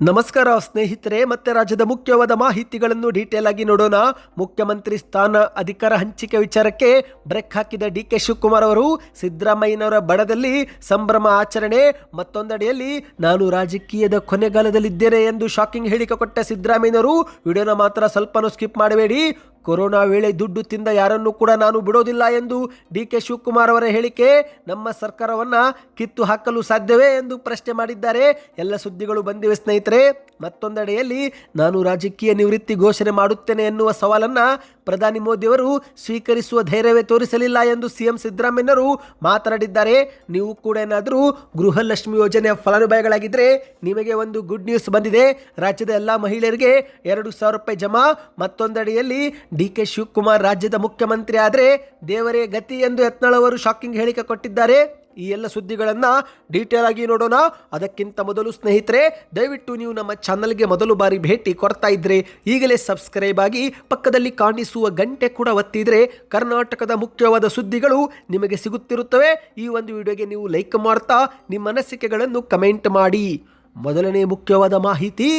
ನಮಸ್ಕಾರ ಸ್ನೇಹಿತರೆ, ಮತ್ತೆ ರಾಜ್ಯದ ಮುಖ್ಯವಾದ ಮಾಹಿತಿಗಳನ್ನು ಡೀಟೇಲ್ ಆಗಿ ನೋಡೋಣ. ಮುಖ್ಯಮಂತ್ರಿ ಸ್ಥಾನ ಅಧಿಕಾರ ಹಂಚಿಕೆ ವಿಚಾರಕ್ಕೆ ಬ್ರೇಕ್ ಹಾಕಿದ ಡಿ ಕೆ ಶಿವಕುಮಾರ್ ಅವರು ಸಿದ್ದರಾಮಯ್ಯನವರ ಬಡದಲ್ಲಿ ಸಂಭ್ರಮ ಆಚರಣೆ. ಮತ್ತೊಂದಡಿಯಲ್ಲಿ, ನಾನು ರಾಜಕೀಯದ ಕೊನೆಗಾಲದಲ್ಲಿದ್ದೇನೆ ಎಂದು ಶಾಕಿಂಗ್ ಹೇಳಿಕೆ ಕೊಟ್ಟ ಸಿದ್ದರಾಮಯ್ಯನವರು. ವಿಡಿಯೋನ ಮಾತ್ರ ಸ್ವಲ್ಪನೂ ಸ್ಕಿಪ್ ಮಾಡಬೇಡಿ. ಕೊರೋನಾ ವೇಳೆ ದುಡ್ಡು ತಿಂದ ಯಾರನ್ನೂ ಕೂಡ ನಾನು ಬಿಡೋದಿಲ್ಲ ಎಂದು ಡಿ ಕೆ ಶಿವಕುಮಾರ್ ಅವರ ಹೇಳಿಕೆ ನಮ್ಮ ಸರ್ಕಾರವನ್ನು ಕಿತ್ತು ಹಾಕಲು ಸಾಧ್ಯವೇ ಎಂದು ಪ್ರಶ್ನೆ ಮಾಡಿದ್ದಾರೆ. ಎಲ್ಲ ಸುದ್ದಿಗಳು ಬಂದಿವೆ ಸ್ನೇಹಿತರೆ. ಮತ್ತೊಂದೆಡೆಯಲ್ಲಿ ನಾನು ರಾಜಕೀಯ ನಿವೃತ್ತಿ ಘೋಷಣೆ ಮಾಡುತ್ತೇನೆ ಎನ್ನುವ ಸವಾಲನ್ನ ಪ್ರಧಾನಿ ಮೋದಿಯವರು ಸ್ವೀಕರಿಸುವ ಧೈರ್ಯವೇ ತೋರಿಸಲಿಲ್ಲ ಎಂದು ಸಿಎಂ ಸಿದ್ದರಾಮಯ್ಯನವರು ಮಾತನಾಡಿದ್ದಾರೆ. ನೀವು ಕೂಡ ಏನಾದರೂ ಗೃಹಲಕ್ಷ್ಮಿ ಯೋಜನೆಯ ಫಲಾನುಭವಿಗಳಾಗಿದ್ದರೆ ನಿಮಗೆ ಒಂದು ಗುಡ್ ನ್ಯೂಸ್ ಬಂದಿದೆ. ರಾಜ್ಯದ ಎಲ್ಲ ಮಹಿಳೆಯರಿಗೆ ಎರಡು ಸಾವಿರ ರೂಪಾಯಿ ಜಮಾ. ಮತ್ತೊಂದಡಿಯಲ್ಲಿ ಡಿ ಕೆ ಶಿವಕುಮಾರ್ ರಾಜ್ಯದ ಮುಖ್ಯಮಂತ್ರಿ ಆದರೆ ದೇವರೇ ಗತಿ ಎಂದು ಯತ್ನಾಳ್ ಅವರು ಶಾಕಿಂಗ್ ಹೇಳಿಕೆ ಕೊಟ್ಟಿದ್ದಾರೆ. ಈ ಎಲ್ಲ ಸುದ್ದಿಗಳನ್ನು ಡೀಟೇಲ್ ಆಗಿ ನೋಡೋಣ. ಅದಕ್ಕಿಂತ ಮೊದಲು ಸ್ನೇಹಿತರೆ, ದಯವಿಟ್ಟು ನೀವು ನಮ್ಮ ಚಾನಲ್ಗೆ ಮೊದಲು ಬಾರಿ ಭೇಟಿ ಕೊಡ್ತಾ ಇದ್ರೆ ಈಗಲೇ ಸಬ್ಸ್ಕ್ರೈಬ್ ಆಗಿ ಪಕ್ಕದಲ್ಲಿ ಕಾಣಿಸುವ ಗಂಟೆ ಕೂಡ ಒತ್ತಿದ್ರೆ ಕರ್ನಾಟಕದ ಮುಖ್ಯವಾದ ಸುದ್ದಿಗಳು ನಿಮಗೆ ಸಿಗುತ್ತಿರುತ್ತವೆ. ಈ ಒಂದು ವಿಡಿಯೋಗೆ ನೀವು ಲೈಕ್ ಮಾಡ್ತಾ ನಿಮ್ಮ ಅನಿಸಿಕೆಗಳನ್ನು ಕಮೆಂಟ್ ಮಾಡಿ. ಮೊದಲನೇ ಮುಖ್ಯವಾದ ಮಾಹಿತಿ.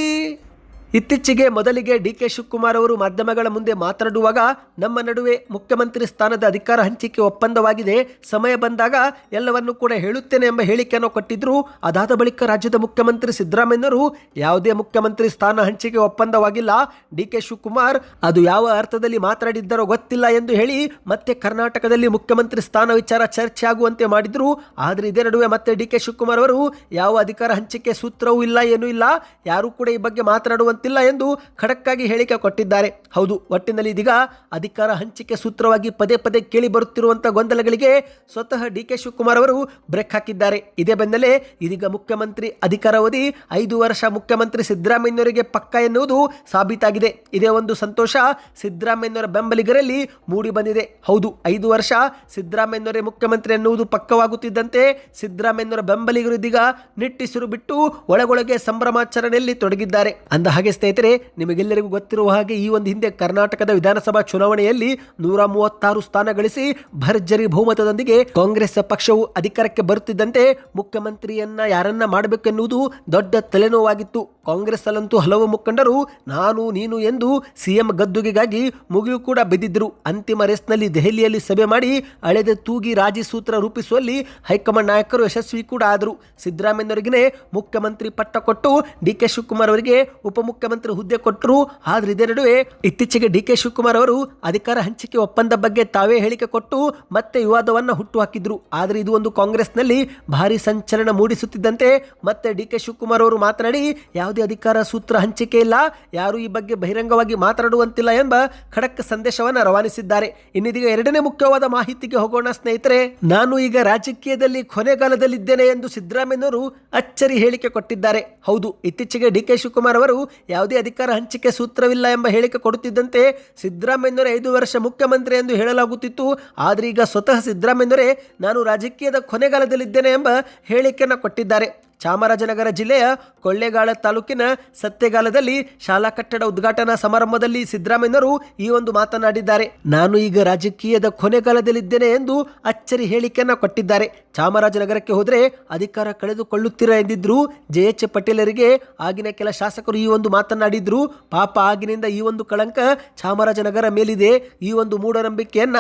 ಇತ್ತೀಚೆಗೆ ಮೊದಲಿಗೆ ಡಿ ಕೆ ಶಿವಕುಮಾರ್ ಅವರು ಮಾಧ್ಯಮಗಳ ಮುಂದೆ ಮಾತನಾಡುವಾಗ ನಮ್ಮ ನಡುವೆ ಮುಖ್ಯಮಂತ್ರಿ ಸ್ಥಾನದ ಅಧಿಕಾರ ಹಂಚಿಕೆ ಒಪ್ಪಂದವಾಗಿದೆ. ಸಮಯ ಬಂದಾಗ ಎಲ್ಲವನ್ನೂ ಕೂಡ ಹೇಳುತ್ತೇನೆ ಎಂಬ ಹೇಳಿಕೆಯನ್ನು ಕೊಟ್ಟಿದ್ದರು ಅದಾದ ಬಳಿಕ ರಾಜ್ಯದ ಮುಖ್ಯಮಂತ್ರಿ ಸಿದ್ದರಾಮಯ್ಯನವರು ಯಾವುದೇ ಮುಖ್ಯಮಂತ್ರಿ ಸ್ಥಾನ ಹಂಚಿಕೆ ಒಪ್ಪಂದವಾಗಿಲ್ಲ. ಡಿ ಕೆ ಶಿವಕುಮಾರ್ ಅದು ಯಾವ ಅರ್ಥದಲ್ಲಿ ಮಾತನಾಡಿದ್ದರೋ ಗೊತ್ತಿಲ್ಲ ಎಂದು ಹೇಳಿ ಮತ್ತೆ ಕರ್ನಾಟಕದಲ್ಲಿ ಮುಖ್ಯಮಂತ್ರಿ ಸ್ಥಾನ ವಿಚಾರ ಚರ್ಚೆ ಆಗುವಂತೆ ಮಾಡಿದ್ರು. ಆದರೆ ಇದೇ ನಡುವೆ ಮತ್ತೆ ಡಿ ಕೆ ಶಿವಕುಮಾರ್ ಅವರು ಯಾವ ಅಧಿಕಾರ ಹಂಚಿಕೆ ಸೂತ್ರವೂ ಇಲ್ಲ, ಏನೂ ಇಲ್ಲ. ಯಾರೂ ಕೂಡ ಈ ಬಗ್ಗೆ ಮಾತನಾಡುವಂತಿಲ್ಲ ಎಂದು ಖಡಕ್ಕಾಗಿ ಹೇಳಿಕೆ ಕೊಟ್ಟಿದ್ದಾರೆ. ಹೌದು, ಒಟ್ಟಿನಲ್ಲಿ ಇದೀಗ ಅಧಿಕಾರ ಹಂಚಿಕೆ ಸೂತ್ರವಾಗಿ ಪದೇ ಪದೇ ಕೇಳಿ ಬರುತ್ತಿರುವಂತಹ ಗೊಂದಲಗಳಿಗೆ ಸ್ವತಃ ಡಿ ಕೆ ಶಿವಕುಮಾರ್ ಅವರು ಬ್ರೇಕ್ ಹಾಕಿದ್ದಾರೆ. ಇದೇ ಬೆನ್ನಲ್ಲೇ ಇದೀಗ ಮುಖ್ಯಮಂತ್ರಿ ಅಧಿಕಾರಾವಧಿ ಐದು ವರ್ಷ ಮುಖ್ಯಮಂತ್ರಿ ಸಿದ್ದರಾಮಯ್ಯನವರಿಗೆ ಪಕ್ಕ ಎನ್ನುವುದು ಸಾಬೀತಾಗಿದೆ. ಇದೇ ಒಂದು ಸಂತೋಷ ಸಿದ್ದರಾಮಯ್ಯನವರ ಬೆಂಬಲಿಗರಲ್ಲಿ ಮೂಡಿ ಬಂದಿದೆ. ಹೌದು, ಐದು ವರ್ಷ ಸಿದ್ದರಾಮಯ್ಯನವರೇ ಮುಖ್ಯಮಂತ್ರಿ ಎನ್ನುವುದು ಪಕ್ಕವಾಗುತ್ತಿದ್ದಂತೆ ಸಿದ್ದರಾಮಯ್ಯನವರ ಬೆಂಬಲಿಗರು ಇದೀಗ ನಿಟ್ಟಿಸಿರು ಬಿಟ್ಟು ಒಳಗೊಳಗೆ ಸಂಭ್ರಮಾಚರಣೆಯಲ್ಲಿ ತೊಡಗಿದ್ದಾರೆ. ಅಂದ ಸ್ನೇಹಿತರೆ, ನಿಮಗೆಲ್ಲರಿಗೂ ಗೊತ್ತಿರುವ ಹಾಗೆ ಈ ಒಂದು ಹಿಂದೆ ಕರ್ನಾಟಕದ ವಿಧಾನಸಭಾ ಚುನಾವಣೆಯಲ್ಲಿ ನೂರ ಮೂವತ್ತಾರು ಸ್ಥಾನ ಗಳಿಸಿ ಭರ್ಜರಿ ಬಹುಮತದೊಂದಿಗೆ ಕಾಂಗ್ರೆಸ್ ಪಕ್ಷವು ಅಧಿಕಾರಕ್ಕೆ ಬರುತ್ತಿದ್ದಂತೆ ಮುಖ್ಯಮಂತ್ರಿಯನ್ನ ಯಾರನ್ನ ಮಾಡಬೇಕೆನ್ನುವುದು ದೊಡ್ಡ ತಲೆನೋವಾಗಿತ್ತು. ಕಾಂಗ್ರೆಸ್ ಅಲ್ಲಂತೂ ಹಲವು ಮುಖಂಡರು ನಾನು, ನೀನು ಎಂದು ಸಿಎಂ ಗದ್ದುಗೆಗಾಗಿ ಮುಗಿಯು ಕೂಡ ಬಿದ್ದಿದ್ದರು ಅಂತಿಮ ರೇಸ್ನಲ್ಲಿ ದೆಹಲಿಯಲ್ಲಿ ಸಭೆ ಮಾಡಿ ಅಳೆದ ತೂಗಿ ರಾಜಿ ಸೂತ್ರ ರೂಪಿಸುವಲ್ಲಿ ಹೈಕಮಾಂಡ್ ನಾಯಕರು ಯಶಸ್ವಿ ಕೂಡ ಆದರು. ಸಿದ್ದರಾಮಯ್ಯನವರಿಗೇ ಮುಖ್ಯಮಂತ್ರಿ ಪಟ್ಟ ಕೊಟ್ಟು ಡಿ ಕೆ ಶಿವಕುಮಾರ್ ಅವರಿಗೆ ಉಪಮುಖ್ಯಮಂತ್ರಿ ಹುದ್ದೆ ಕೊಟ್ಟರು. ಆದ್ರೆ ಇದೇ ನಡುವೆ ಇತ್ತೀಚೆಗೆ ಡಿ ಕೆ ಶಿವಕುಮಾರ್ ಅವರು ಅಧಿಕಾರ ಹಂಚಿಕೆ ಒಪ್ಪಂದ ಬಗ್ಗೆ ತಾವೇ ಹೇಳಿಕೆ ಕೊಟ್ಟು ಮತ್ತೆ ವಿವಾದವನ್ನ ಹುಟ್ಟು ಹಾಕಿದ್ರು ಆದರೆ ಇದು ಒಂದು ಕಾಂಗ್ರೆಸ್ನಲ್ಲಿ ಭಾರಿ ಸಂಚಲನ ಮೂಡಿಸುತ್ತಿದ್ದಂತೆ ಮತ್ತೆ ಡಿ ಕೆ ಶಿವಕುಮಾರ್ ಅವರು ಮಾತನಾಡಿ, ಯಾವುದೇ ಅಧಿಕಾರ, ಸೂತ್ರ, ಹಂಚಿಕೆ ಇಲ್ಲ. ಯಾರು ಈ ಬಗ್ಗೆ ಬಹಿರಂಗವಾಗಿ ಮಾತನಾಡುವಂತಿಲ್ಲ ಎಂಬ ಖಡಕ್ ಸಂದೇಶವನ್ನು ರವಾನಿಸಿದ್ದಾರೆ. ಇನ್ನಿದೀಗ ಎರಡನೇ ಮುಖ್ಯವಾದ ಮಾಹಿತಿಗೆ ಹೋಗೋಣ ಸ್ನೇಹಿತರೆ. ನಾನು ಈಗ ರಾಜಕೀಯದಲ್ಲಿ ಕೊನೆಗಾಲದಲ್ಲಿದ್ದೇನೆ ಎಂದು ಸಿದ್ದರಾಮಯ್ಯನವರು ಅಚ್ಚರಿ ಹೇಳಿಕೆ ಕೊಟ್ಟಿದ್ದಾರೆ. ಹೌದು, ಇತ್ತೀಚೆಗೆ ಡಿ ಕೆ ಶಿವಕುಮಾರ್ ಅವರು ಯಾವುದೇ ಅಧಿಕಾರ, ಹಂಚಿಕೆ, ಸೂತ್ರವಿಲ್ಲ ಎಂಬ ಹೇಳಿಕೆ ಕೊಡುತ್ತಿದ್ದಂತೆ ಸಿದ್ದರಾಮಯ್ಯನವರೇ ಐದು ವರ್ಷ ಮುಖ್ಯಮಂತ್ರಿ ಎಂದು ಹೇಳಲಾಗುತ್ತಿತ್ತು. ಆದರೆ ಸ್ವತಃ ಸಿದ್ದರಾಮಯ್ಯನವರೇ ನಾನು ರಾಜಕೀಯದ ಕೊನೆಗಾಲದಲ್ಲಿದ್ದೇನೆ ಎಂಬ ಹೇಳಿಕೆಯನ್ನು ಕೊಟ್ಟಿದ್ದಾರೆ. ಚಾಮರಾಜನಗರ ಜಿಲ್ಲೆಯ ಕೊಳ್ಳೇಗಾಲ ತಾಲೂಕಿನ ಸತ್ಯಗಾಲದಲ್ಲಿ ಶಾಲಾ ಕಟ್ಟಡ ಉದ್ಘಾಟನಾ ಸಮಾರಂಭದಲ್ಲಿ ಸಿದ್ದರಾಮಯ್ಯನವರು ಈ ಒಂದು ಮಾತನಾಡಿದ್ದಾರೆ. ನಾನು ಈಗ ರಾಜಕೀಯದ ಕೊನೆಗಾಲದಲ್ಲಿದ್ದೇನೆ ಎಂದು ಅಚ್ಚರಿ ಹೇಳಿಕೆಯನ್ನು ಕೊಟ್ಟಿದ್ದಾರೆ. ಚಾಮರಾಜನಗರಕ್ಕೆ ಹೋದರೆ ಅಧಿಕಾರ ಕಳೆದುಕೊಳ್ಳುತ್ತೀರ ಎಂದಿದ್ರು ಜೆ ಎಚ್ ಪಟೇಲರಿಗೆ ಆಗಿನ ಕೆಲ ಶಾಸಕರು ಈ ಒಂದು ಮಾತನಾಡಿದ್ರು. ಪಾಪ ಆಗಿನಿಂದ ಈ ಒಂದು ಕಳಂಕ ಚಾಮರಾಜನಗರ ಮೇಲಿದೆ. ಈ ಒಂದು ಮೂಢನಂಬಿಕೆಯನ್ನ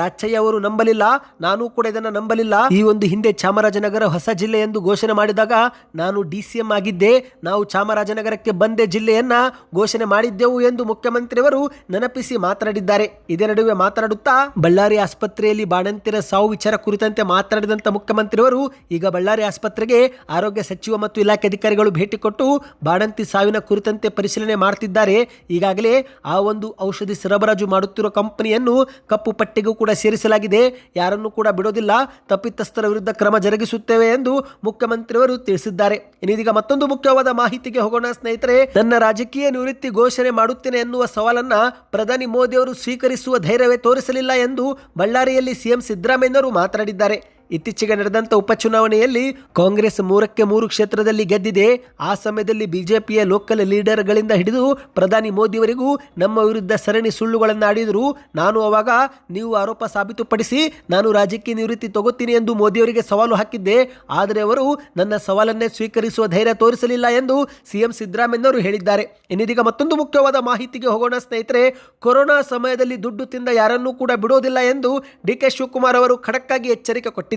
ರಾಚಯ್ಯ ಅವರು ನಂಬಲಿಲ್ಲ. ನಾನು ಕೂಡ ಇದನ್ನು ನಂಬಲಿಲ್ಲ. ಈ ಒಂದು ಹಿಂದೆ ಚಾಮರಾಜನಗರ ಹೊಸ ಜಿಲ್ಲೆ ಎಂದು ಘೋಷಣೆ ಮಾಡಿದಾಗ ನಾನು ಡಿ ಸಿ ಎಂ ಆಗಿದ್ದೆ. ನಾವು ಚಾಮರಾಜನಗರಕ್ಕೆ ಬಂದೆ ಜಿಲ್ಲೆಯನ್ನ ಘೋಷಣೆ ಮಾಡಿದ್ದೆವು ಎಂದು ಮುಖ್ಯಮಂತ್ರಿಯವರು ನೆನಪಿಸಿ ಮಾತನಾಡಿದ್ದಾರೆ. ಇದೇ ನಡುವೆ ಮಾತನಾಡುತ್ತಾ ಬಳ್ಳಾರಿ ಆಸ್ಪತ್ರೆಯಲ್ಲಿ ಬಾಣಂತಿರ ಸಾವು ವಿಚಾರ ಕುರಿತಂತೆ ಮಾತನಾಡಿದಂತ ಮುಖ್ಯಮಂತ್ರಿಯವರು ಈಗ ಬಳ್ಳಾರಿ ಆಸ್ಪತ್ರೆಗೆ ಆರೋಗ್ಯ ಸಚಿವ ಮತ್ತು ಇಲಾಖೆ ಅಧಿಕಾರಿಗಳು ಭೇಟಿ ಕೊಟ್ಟು ಬಾಣಂತಿ ಸಾವಿನ ಕುರಿತಂತೆ ಪರಿಶೀಲನೆ ಮಾಡುತ್ತಿದ್ದಾರೆ ಈಗಾಗಲೇ ಆ ಒಂದು ಔಷಧಿ ಸರಬರಾಜು ಮಾಡುತ್ತಿರುವ ಕಂಪನಿಯನ್ನು ಕಪ್ಪು ಪಟ್ಟಿಗೂ ಕೂಡ ಸೇರಿಸಲಾಗಿದೆ. ಯಾರನ್ನು ಕೂಡ ಬಿಡೋದಿಲ್ಲ. ತಪ್ಪಿತಸ್ಥರ ವಿರುದ್ಧ ಕ್ರಮ ಜರುಗಿಸುತ್ತೇವೆ ಎಂದು ಮುಖ್ಯಮಂತ್ರಿಯವರು ತಿಳಿಸಿದ್ದಾರೆ. ಇನ್ನೀಗ ಮತ್ತೊಂದು ಮುಖ್ಯವಾದ ಮಾಹಿತಿಗೆ ಹೋಗೋಣ ಸ್ನೇಹಿತರೆ. ನನ್ನ ರಾಜಕೀಯ ನಿವೃತ್ತಿ ಘೋಷಣೆ ಮಾಡುತ್ತೇನೆ ಎನ್ನುವ ಸವಾಲನ್ನ ಪ್ರಧಾನಿ ಮೋದಿ ಅವರು ಸ್ವೀಕರಿಸುವ ಧೈರ್ಯವೇ ತೋರಿಸಲಿಲ್ಲ ಎಂದು ಬಳ್ಳಾರಿಯಲ್ಲಿ ಸಿಎಂ ಸಿದ್ದರಾಮಯ್ಯನವರು ಮಾತನಾಡಿದ್ದಾರೆ. ಇತ್ತೀಚೆಗೆ ನಡೆದಂತ ಉಪಚುನಾವಣೆಯಲ್ಲಿ ಕಾಂಗ್ರೆಸ್ ಮೂರಕ್ಕೆ ಮೂರು ಕ್ಷೇತ್ರದಲ್ಲಿ ಗೆದ್ದಿದೆ. ಆ ಸಮಯದಲ್ಲಿ ಬಿಜೆಪಿಯ ಲೋಕಲ್ ಲೀಡರ್ಗಳಿಂದ ಹಿಡಿದು ಪ್ರಧಾನಿ ಮೋದಿಯವರಿಗೂ ನಮ್ಮ ವಿರುದ್ಧ ಸರಣಿ ಸುಳ್ಳುಗಳನ್ನು ಆಡಿದರು. ನಾನು ಅವಾಗ ನೀವು ಆರೋಪ ಸಾಬೀತುಪಡಿಸಿ ನಾನು ರಾಜಕೀಯ ನಿವೃತ್ತಿ ತಗೋತೀನಿ ಎಂದು ಮೋದಿಯವರಿಗೆ ಸವಾಲು ಹಾಕಿದ್ದೆ. ಆದರೆ ಅವರು ನನ್ನ ಸವಾಲನ್ನೇ ಸ್ವೀಕರಿಸುವ ಧೈರ್ಯ ತೋರಿಸಲಿಲ್ಲ ಎಂದು ಸಿಎಂ ಸಿದ್ದರಾಮಯ್ಯನವರು ಹೇಳಿದ್ದಾರೆ. ಇನ್ನಿದೀಗ ಮತ್ತೊಂದು ಮುಖ್ಯವಾದ ಮಾಹಿತಿಗೆ ಹೋಗೋಣ ಸ್ನೇಹಿತರೆ, ಕೊರೋನಾ ಸಮಯದಲ್ಲಿ ದುಡ್ಡು ತಿಂದ ಯಾರನ್ನೂ ಕೂಡ ಬಿಡೋದಿಲ್ಲ ಎಂದು ಡಿ ಕೆ ಶಿವಕುಮಾರ್ ಅವರು ಖಡಕ್ಕಾಗಿ ಎಚ್ಚರಿಕೆ ಕೊಟ್ಟಿದ್ದಾರೆ.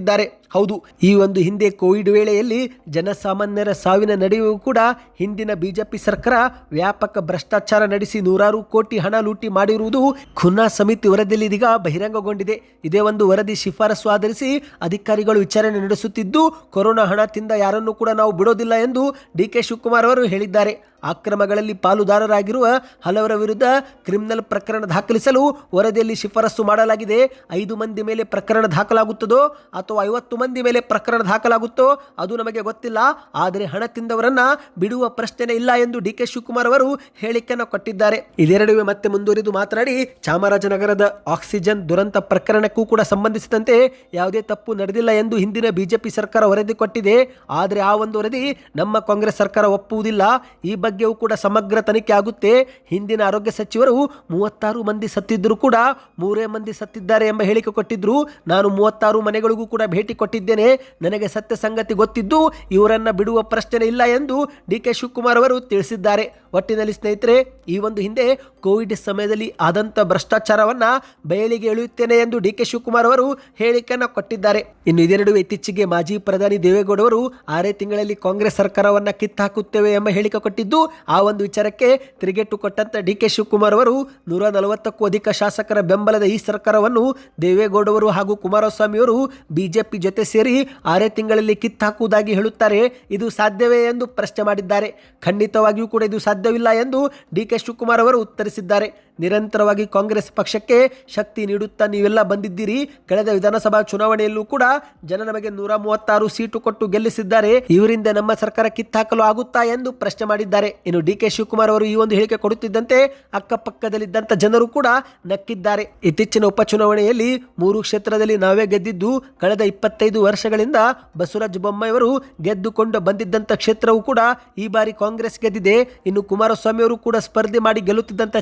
ಹೌದು, ಈ ಒಂದು ಹಿಂದೆ ಕೋವಿಡ್ ವೇಳೆಯಲ್ಲಿ ಜನಸಾಮಾನ್ಯರ ಸಾವಿನ ನಡುವೆಯೂ ಕೂಡ ಹಿಂದಿನ ಬಿಜೆಪಿ ಸರ್ಕಾರ ವ್ಯಾಪಕ ಭ್ರಷ್ಟಾಚಾರ ನಡೆಸಿ ನೂರಾರು ಕೋಟಿ ಹಣ ಲೂಟಿ ಮಾಡಿರುವುದು ಖುನ್ನಾ ಸಮಿತಿ ವರದಿಯಲ್ಲಿ ಇದೀಗ ಬಹಿರಂಗಗೊಂಡಿದೆ. ಇದೇ ಒಂದು ವರದಿ ಶಿಫಾರಸು ಆಧರಿಸಿ ಅಧಿಕಾರಿಗಳು ವಿಚಾರಣೆ ನಡೆಸುತ್ತಿದ್ದು, ಕೊರೋನಾ ಹಣ ತಿಂದ ಯಾರನ್ನೂ ಕೂಡ ನಾವು ಬಿಡೋದಿಲ್ಲ ಎಂದು ಡಿ ಕೆ ಶಿವಕುಮಾರ್ ಅವರು ಹೇಳಿದ್ದಾರೆ. ಅಕ್ರಮಗಳಲ್ಲಿ ಪಾಲುದಾರರಾಗಿರುವ ಹಲವರ ವಿರುದ್ಧ ಕ್ರಿಮಿನಲ್ ಪ್ರಕರಣ ದಾಖಲಿಸಲು ವರದಿಯಲ್ಲಿ ಶಿಫಾರಸು ಮಾಡಲಾಗಿದೆ. ಐದು ಮಂದಿ ಮೇಲೆ ಪ್ರಕರಣ ದಾಖಲಾಗುತ್ತದೋ ಅಥವಾ ಐವತ್ತು ಮಂದಿ ಮೇಲೆ ಪ್ರಕರಣ ದಾಖಲಾಗುತ್ತೋ ಅದು ನಮಗೆ ಗೊತ್ತಿಲ್ಲ. ಆದರೆ ಹಣ ತಿಂದವರನ್ನ ಬಿಡುವ ಪ್ರಶ್ನೆ ಇಲ್ಲ ಎಂದು ಡಿ ಕೆ ಶಿವಕುಮಾರ್ ಅವರು ಹೇಳಿಕೆಯನ್ನು ಕೊಟ್ಟಿದ್ದಾರೆ. ಇದೆರಡುವೆ ಮತ್ತೆ ಮುಂದುವರಿದು ಮಾತನಾಡಿ ಚಾಮರಾಜನಗರದ ಆಕ್ಸಿಜನ್ ದುರಂತ ಪ್ರಕರಣಕ್ಕೂ ಕೂಡ ಸಂಬಂಧಿಸಿದಂತೆ ಯಾವುದೇ ತಪ್ಪು ನಡೆದಿಲ್ಲ ಎಂದು ಹಿಂದಿನ ಬಿಜೆಪಿ ಸರ್ಕಾರ ವರದಿ ಕೊಟ್ಟಿದೆ. ಆದರೆ ಆ ಒಂದು ವರದಿ ನಮ್ಮ ಕಾಂಗ್ರೆಸ್ ಸರ್ಕಾರ ಒಪ್ಪುವುದಿಲ್ಲ. ಈ ಬಗ್ಗೆಯೂ ಕೂಡ ಸಮಗ್ರ ತನಿಖೆ ಆಗುತ್ತೆ. ಹಿಂದಿನ ಆರೋಗ್ಯ ಸಚಿವರು ಮೂವತ್ತಾರು ಮಂದಿ ಸತ್ತಿದ್ದರೂ ಕೂಡ ಮೂರೇ ಮಂದಿ ಸತ್ತಿದ್ದಾರೆ ಎಂಬ ಹೇಳಿಕೆ ಕೊಟ್ಟಿದ್ದರು ನಾನು ಮೂವತ್ತಾರು ಮನೆಗಳಿಗೂ ಕೂಡ ಭೇಟಿ ಕೊಟ್ಟಿದ್ದೇನೆ. ನನಗೆ ಸತ್ಯ ಸಂಗತಿ ಗೊತ್ತಿದ್ದು ಇವರನ್ನು ಬಿಡುವ ಪ್ರಶ್ನೆ ಇಲ್ಲ ಎಂದು ಡಿ ಕೆ ಶಿವಕುಮಾರ್ ಅವರು ತಿಳಿಸಿದ್ದಾರೆ. ಒಟ್ಟಿನಲ್ಲಿ ಸ್ನೇಹಿತರೆ, ಈ ಒಂದು ಹಿಂದೆ ಕೋವಿಡ್ ಸಮಯದಲ್ಲಿ ಆದಂತ ಭ್ರಷ್ಟಾಚಾರವನ್ನ ಬಯಲಿಗೆ ಎಳೆಯುತ್ತೇನೆ ಎಂದು ಡಿ ಕೆ ಶಿವಕುಮಾರ್ ಅವರು ಹೇಳಿಕೆಯನ್ನು ಕೊಟ್ಟಿದ್ದಾರೆ. ಇನ್ನು ಇದೆರಡು ಇತ್ತೀಚೆಗೆ ಮಾಜಿ ಪ್ರಧಾನಿ ದೇವೇಗೌಡ ಅವರು ಆರೇ ತಿಂಗಳಲ್ಲಿ ಕಾಂಗ್ರೆಸ್ ಸರ್ಕಾರವನ್ನ ಕಿತ್ತಾಕುತ್ತೇವೆ ಎಂಬ ಹೇಳಿಕೆ ಕೊಟ್ಟಿದ್ದು ಆ ಒಂದು ವಿಚಾರಕ್ಕೆ ತಿರುಗೇಟು ಕೊಟ್ಟಂತ ಡಿ ಕೆ ಶಿವಕುಮಾರ್ ಅವರು ನೂರ ನಲವತ್ತಕ್ಕೂ ಅಧಿಕ ಶಾಸಕರ ಬೆಂಬಲದ ಈ ಸರ್ಕಾರವನ್ನು ದೇವೇಗೌಡವರು ಹಾಗೂ ಕುಮಾರಸ್ವಾಮಿ ಅವರು ಬಿಜೆಪಿ ಜೊತೆ ಸೇರಿ ಆರೇ ತಿಂಗಳಲ್ಲಿ ಕಿತ್ತಾಕುವುದಾಗಿ ಹೇಳುತ್ತಾರೆ. ಇದು ಸಾಧ್ಯವೇ ಎಂದು ಪ್ರಶ್ನೆ ಮಾಡಿದ್ದಾರೆ. ಖಂಡಿತವಾಗಿಯೂ ಕೂಡ ಇದು ಸಾಧ್ಯವಿಲ್ಲ ಎಂದು ಡಿ ಕೆ ಶಿವಕುಮಾರ್ ಅವರು ಉತ್ತರಿಸಿದ್ದಾರೆ. ನಿರಂತರವಾಗಿ ಕಾಂಗ್ರೆಸ್ ಪಕ್ಷಕ್ಕೆ ಶಕ್ತಿ ನೀಡುತ್ತಾ ನೀವೆಲ್ಲ ಬಂದಿದ್ದೀರಿ. ಕಳೆದ ವಿಧಾನಸಭಾ ಚುನಾವಣೆಯಲ್ಲೂ ಕೂಡ ಜನ ನಮಗೆ ನೂರ ಮೂವತ್ತಾರು ಸೀಟು ಕೊಟ್ಟು ಗೆಲ್ಲಿಸಿದ್ದಾರೆ. ಇವರಿಂದ ನಮ್ಮ ಸರ್ಕಾರ ಕಿತ್ತಾಕಲು ಆಗುತ್ತಾ ಎಂದು ಪ್ರಶ್ನೆ ಮಾಡಿದ್ದಾರೆ. ಇನ್ನು ಡಿ ಕೆ ಶಿವಕುಮಾರ್ ಅವರು ಈ ಒಂದು ಹೇಳಿಕೆ ಕೊಡುತ್ತಿದ್ದಂತೆ ಅಕ್ಕಪಕ್ಕದಲ್ಲಿದ್ದಂತ ಜನರು ಕೂಡ ನಕ್ಕಿದ್ದಾರೆ. ಇತ್ತೀಚಿನ ಉಪಚುನಾವಣೆಯಲ್ಲಿ ಮೂರು ಕ್ಷೇತ್ರದಲ್ಲಿ ನಾವೇ ಗೆದ್ದಿದ್ದು, ಕಳೆದ ಇಪ್ಪತ್ತೈದು ವರ್ಷಗಳಿಂದ ಬಸವರಾಜ ಬೊಮ್ಮಾಯಿಯವರು ಗೆದ್ದುಕೊಂಡು ಬಂದಿದ್ದಂತ ಕ್ಷೇತ್ರವು ಕೂಡ ಈ ಬಾರಿ ಕಾಂಗ್ರೆಸ್ ಗೆದ್ದಿದೆ. ಇನ್ನು ಕುಮಾರಸ್ವಾಮಿ ಅವರು ಕೂಡ ಸ್ಪರ್ಧೆ ಮಾಡಿ ಗೆಲ್ಲುತ್ತಿದ್ದಂತ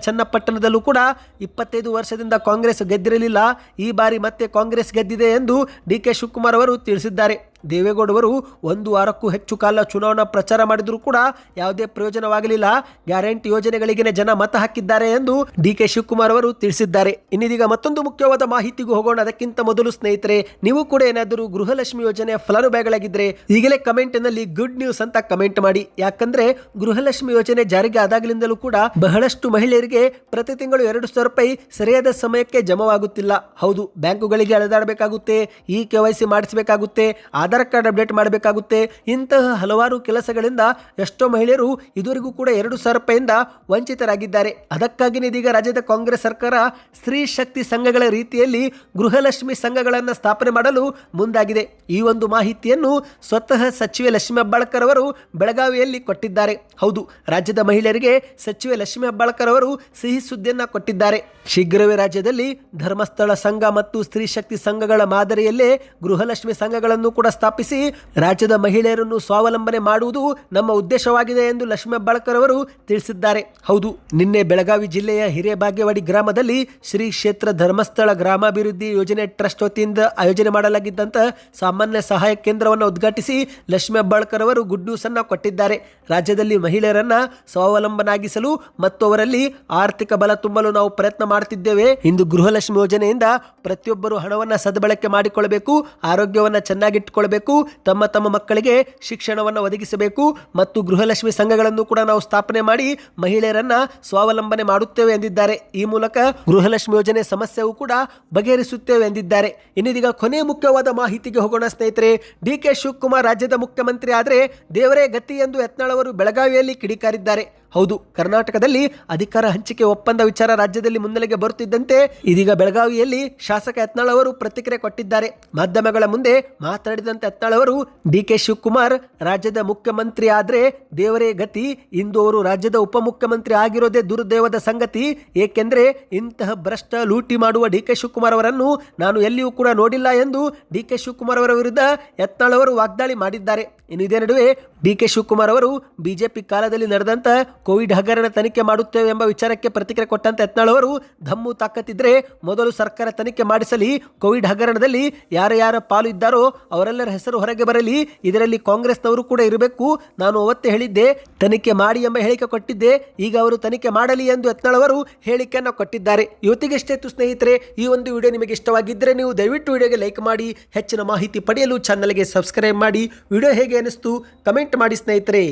ಚನ್ನಪಟ್ಟಣದಲ್ಲೂ ಕೂಡ ಇಪ್ಪತ್ತೈದು ವರ್ಷದಿಂದ ಕಾಂಗ್ರೆಸ್ ಗೆದ್ದಿರಲಿಲ್ಲ. ಈ ಬಾರಿ ಮತ್ತೆ ಕಾಂಗ್ರೆಸ್ ಗೆದ್ದಿದೆ ಎಂದು ಡಿ ಕೆ ಶಿವಕುಮಾರ್ ಅವರು ತಿಳಿಸಿದ್ದಾರೆ. ದೇವೇಗೌಡವರು ಒಂದು ವಾರಕ್ಕೂ ಹೆಚ್ಚು ಕಾಲ ಚುನಾವಣಾ ಪ್ರಚಾರ ಮಾಡಿದರೂ ಕೂಡ ಯಾವುದೇ ಪ್ರಯೋಜನವಾಗಲಿಲ್ಲ. ಗ್ಯಾರಂಟಿ ಯೋಜನೆಗಳಿಗೆ ಜನ ಮತ ಹಾಕಿದ್ದಾರೆ ಎಂದು ಡಿ ಕೆ ಶಿವಕುಮಾರ್ ಅವರು ತಿಳಿಸಿದ್ದಾರೆ. ಇನ್ನಿದೀಗ ಮತ್ತೊಂದು ಮುಖ್ಯವಾದ ಮಾಹಿತಿಗೂ ಹೋಗೋಣ. ಅದಕ್ಕಿಂತ ಮೊದಲು ಸ್ನೇಹಿತರೆ, ನೀವು ಕೂಡ ಏನಾದರೂ ಗೃಹಲಕ್ಷ್ಮಿ ಯೋಜನೆಯ ಫಲಾನುಭವಿಗಳಾಗಿದ್ದರೆ ಈಗಲೇ ಕಮೆಂಟ್ನಲ್ಲಿ ಗುಡ್ ನ್ಯೂಸ್ ಅಂತ ಕಮೆಂಟ್ ಮಾಡಿ. ಯಾಕಂದ್ರೆ ಗೃಹಲಕ್ಷ್ಮಿ ಯೋಜನೆ ಜಾರಿಗೆ ಆದಾಗಲಿಂದಲೂ ಕೂಡ ಬಹಳಷ್ಟು ಮಹಿಳೆಯರಿಗೆ ಪ್ರತಿ ತಿಂಗಳು ಎರಡು ಸಾವಿರ ರೂಪಾಯಿ ಸರಿಯಾದ ಸಮಯಕ್ಕೆ ಜಮವಾಗುತ್ತಿಲ್ಲ. ಹೌದು, ಬ್ಯಾಂಕುಗಳಿಗೆ ಅಲೆದಾಡಬೇಕಾಗುತ್ತೆ ಇ ಕೆ ವೈ ಸಿ ಮಾಡಿಸಬೇಕಾಗುತ್ತೆ. ಆಧಾರ್ ಕಾರ್ಡ್ ಅಪ್ಡೇಟ್ ಮಾಡಬೇಕಾಗುತ್ತೆ. ಇಂತಹ ಹಲವಾರು ಕೆಲಸಗಳಿಂದ ಎಷ್ಟೋ ಮಹಿಳೆಯರು ಇದುವರೆಗೂ ಕೂಡ ಎರಡು ಸಾವಿರ ರೂಪಾಯಿಂದ ವಂಚಿತರಾಗಿದ್ದಾರೆ. ಅದಕ್ಕಾಗಿ ಇದೀಗ ರಾಜ್ಯದ ಕಾಂಗ್ರೆಸ್ ಸರ್ಕಾರ ಸ್ತ್ರೀ ಶಕ್ತಿ ಸಂಘಗಳ ರೀತಿಯಲ್ಲಿ ಗೃಹಲಕ್ಷ್ಮಿ ಸಂಘಗಳನ್ನು ಸ್ಥಾಪನೆ ಮಾಡಲು ಮುಂದಾಗಿದೆ. ಈ ಒಂದು ಮಾಹಿತಿಯನ್ನು ಸ್ವತಃ ಸಚಿವೆ ಲಕ್ಷ್ಮೀ ಹೆಬ್ಬಾಳ್ಕರ್ ಅವರು ಬೆಳಗಾವಿಯಲ್ಲಿ ಕೊಟ್ಟಿದ್ದಾರೆ. ಹೌದು, ರಾಜ್ಯದ ಮಹಿಳೆಯರಿಗೆ ಸಚಿವೆ ಲಕ್ಷ್ಮೀ ಹೆಬ್ಬಾಳ್ಕರ್ ಅವರು ಸಿಹಿ ಸುದ್ದಿಯನ್ನ ಕೊಟ್ಟಿದ್ದಾರೆ. ಶೀಘ್ರವೇ ರಾಜ್ಯದಲ್ಲಿ ಧರ್ಮಸ್ಥಳ ಸಂಘ ಮತ್ತು ಸ್ತ್ರೀ ಶಕ್ತಿ ಸಂಘಗಳ ಮಾದರಿಯಲ್ಲೇ ಗೃಹಲಕ್ಷ್ಮಿ ಸಂಘಗಳನ್ನು ಕೂಡ ಸ್ಥಾಪಿಸಿ ರಾಜ್ಯದ ಮಹಿಳೆಯರನ್ನು ಸ್ವಾವಲಂಬನೆ ಮಾಡುವುದು ನಮ್ಮ ಉದ್ದೇಶವಾಗಿದೆ ಎಂದು ಲಕ್ಷ್ಮೀ ಹೆಬ್ಬಾಳ್ಕರ್ ಅವರು ತಿಳಿಸಿದ್ದಾರೆ. ಹೌದು, ನಿನ್ನೆ ಬೆಳಗಾವಿ ಜಿಲ್ಲೆಯ ಹಿರೇಬಾಗೇವಾಡಿ ಗ್ರಾಮದಲ್ಲಿ ಶ್ರೀ ಕ್ಷೇತ್ರ ಧರ್ಮಸ್ಥಳ ಗ್ರಾಮಾಭಿವೃದ್ಧಿ ಯೋಜನೆ ಟ್ರಸ್ಟ್ ವತಿಯಿಂದ ಆಯೋಜನೆ ಮಾಡಲಾಗಿದ್ದಂತ ಸಾಮಾನ್ಯ ಸಹಾಯ ಕೇಂದ್ರವನ್ನು ಉದ್ಘಾಟಿಸಿ ಲಕ್ಷ್ಮೀ ಹೆಬ್ಬಾಳ್ಕರ್ ಅವರು ಗುಡ್ ನ್ಯೂಸ್ ಅನ್ನು ಕೊಟ್ಟಿದ್ದಾರೆ. ರಾಜ್ಯದಲ್ಲಿ ಮಹಿಳೆಯರನ್ನ ಸ್ವಾವಲಂಬನಾಗಿಸಲು ಮತ್ತು ಅವರಲ್ಲಿ ಆರ್ಥಿಕ ಬಲ ತುಂಬಲು ನಾವು ಪ್ರಯತ್ನ ಮಾಡುತ್ತಿದ್ದೇವೆ. ಇಂದು ಗೃಹಲಕ್ಷ್ಮಿ ಯೋಜನೆಯಿಂದ ಪ್ರತಿಯೊಬ್ಬರು ಹಣವನ್ನ ಸದ್ಬಳಕೆ ಮಾಡಿಕೊಳ್ಳಬೇಕು, ಆರೋಗ್ಯವನ್ನ ಚೆನ್ನಾಗಿಟ್ಟುಕೊಳ್ಬೇಕು ತಮ್ಮ ತಮ್ಮ ಮಕ್ಕಳಿಗೆ ಶಿಕ್ಷಣವನ್ನು ಒದಗಿಸಬೇಕು ಮತ್ತು ಗೃಹಲಕ್ಷ್ಮಿ ಸಂಘಗಳನ್ನು ಕೂಡ ನಾವು ಸ್ಥಾಪನೆ ಮಾಡಿ ಮಹಿಳೆಯರನ್ನ ಸ್ವಾವಲಂಬನೆ ಮಾಡುತ್ತೇವೆ ಎಂದಿದ್ದಾರೆ. ಈ ಮೂಲಕ ಗೃಹಲಕ್ಷ್ಮಿ ಯೋಜನೆ ಸಮಸ್ಯೆಯೂ ಕೂಡ ಬಗೆಹರಿಸುತ್ತೇವೆ ಎಂದಿದ್ದಾರೆ. ಇನ್ನಿದೀಗ ಕೊನೆ ಮುಖ್ಯವಾದ ಮಾಹಿತಿಗೆ ಹೋಗೋಣ ಸ್ನೇಹಿತರೆ, ಡಿ ಕೆ ಶಿವಕುಮಾರ್ ರಾಜ್ಯದ ಮುಖ್ಯಮಂತ್ರಿ ಆದರೆ ದೇವರೇ ಗತಿ ಎಂದು ಯತ್ನಾಳ್ ಅವರು ಬೆಳಗಾವಿಯಲ್ಲಿ ಕಿಡಿಕಾರಿದ್ದಾರೆ. ಹೌದು, ಕರ್ನಾಟಕದಲ್ಲಿ ಅಧಿಕಾರ ಹಂಚಿಕೆ ಒಪ್ಪಂದ ವಿಚಾರ ರಾಜ್ಯದಲ್ಲಿ ಮುನ್ನೆಲೆಗೆ ಬರುತ್ತಿದ್ದಂತೆ ಇದೀಗ ಬೆಳಗಾವಿಯಲ್ಲಿ ಶಾಸಕ ಯತ್ನಾಳ್ ಅವರು ಪ್ರತಿಕ್ರಿಯೆ ಕೊಟ್ಟಿದ್ದಾರೆ. ಮಾಧ್ಯಮಗಳ ಮುಂದೆ ಮಾತನಾಡಿದಂತ ಯತ್ನಾಳ್ ಡಿ ಕೆ ಶಿವಕುಮಾರ್ ರಾಜ್ಯದ ಮುಖ್ಯಮಂತ್ರಿ ಆದ್ರೆ ದೇವರೇ ಗತಿ. ಇಂದು ಅವರು ರಾಜ್ಯದ ಉಪಮುಖ್ಯಮಂತ್ರಿ ಆಗಿರೋದೇ ದುರ್ದೈವದ ಸಂಗತಿ. ಏಕೆಂದ್ರೆ ಇಂತಹ ಭ್ರಷ್ಟ ಲೂಟಿ ಮಾಡುವ ಡಿ ಕೆ ಶಿವಕುಮಾರ್ ಅವರನ್ನು ನಾನು ಎಲ್ಲಿಯೂ ಕೂಡ ನೋಡಿಲ್ಲ ಎಂದು ಡಿ ಕೆ ಶಿವಕುಮಾರ್ ಅವರ ವಿರುದ್ಧ ಎತ್ತಾಳವರು ವಾಗ್ದಾಳಿ ಮಾಡಿದ್ದಾರೆ. ಇನ್ನು ಇದೇ ನಡುವೆ ಡಿ ಕೆ ಶಿವಕುಮಾರ್ ಅವರು ಬಿಜೆಪಿ ಕಾಲದಲ್ಲಿ ನಡೆದಂತ ಕೋವಿಡ್ ಹಗರಣ ತನಿಖೆ ಮಾಡುತ್ತೇವೆ ಎಂಬ ವಿಚಾರಕ್ಕೆ ಪ್ರತಿಕ್ರಿಯೆ ಕೊಟ್ಟಂತ ಯತ್ನಾಳ್ ಧಮ್ಮು ತಾಕತ್ತಿದ್ರೆ ಮೊದಲು ಸರ್ಕಾರ ತನಿಖೆ ಮಾಡಿಸಲಿ. ಕೋವಿಡ್ ಹಗರಣದಲ್ಲಿ ಯಾರ ಯಾರ ಪಾಲು ಇದ್ದಾರೋ ಅವರೆಲ್ಲರ ಹೆಸರು ಹೊರಗೆ ಬರಲಿ, ಇದರಲ್ಲಿ ಕಾಂಗ್ರೆಸ್ನವರು ಕೂಡ ಇರಬೇಕು. ನಾನು ಅವತ್ತೇ ಹೇಳಿದ್ದೆ, ತನಿಖೆ ಮಾಡಿ ಎಂಬ ಹೇಳಿಕೆ ಕೊಟ್ಟಿದ್ದೆ. ಈಗ ಅವರು ತನಿಖೆ ಮಾಡಲಿ ಎಂದು ಯತ್ನಾಳವರು ಹೇಳಿಕೆಯನ್ನು ಕೊಟ್ಟಿದ್ದಾರೆ. ಇವತ್ತಿಗೆಷ್ಟೇ ಸ್ನೇಹಿತರೆ, ಈ ಒಂದು ವಿಡಿಯೋ ನಿಮಗೆ ಇಷ್ಟವಾಗಿದ್ದರೆ ನೀವು ದಯವಿಟ್ಟು ವಿಡಿಯೋಗೆ ಲೈಕ್ ಮಾಡಿ, ಹೆಚ್ಚಿನ ಮಾಹಿತಿ ಪಡೆಯಲು ಚಾನಲ್ಗೆ ಸಬ್ಸ್ಕ್ರೈಬ್ ಮಾಡಿ. ವಿಡಿಯೋ ಹೇಗೆ ಅನಿಸ್ತು, ಕಮೆಂಟ್ ಮಾಡಿ ಸ್ನೇಹಿತರೆ.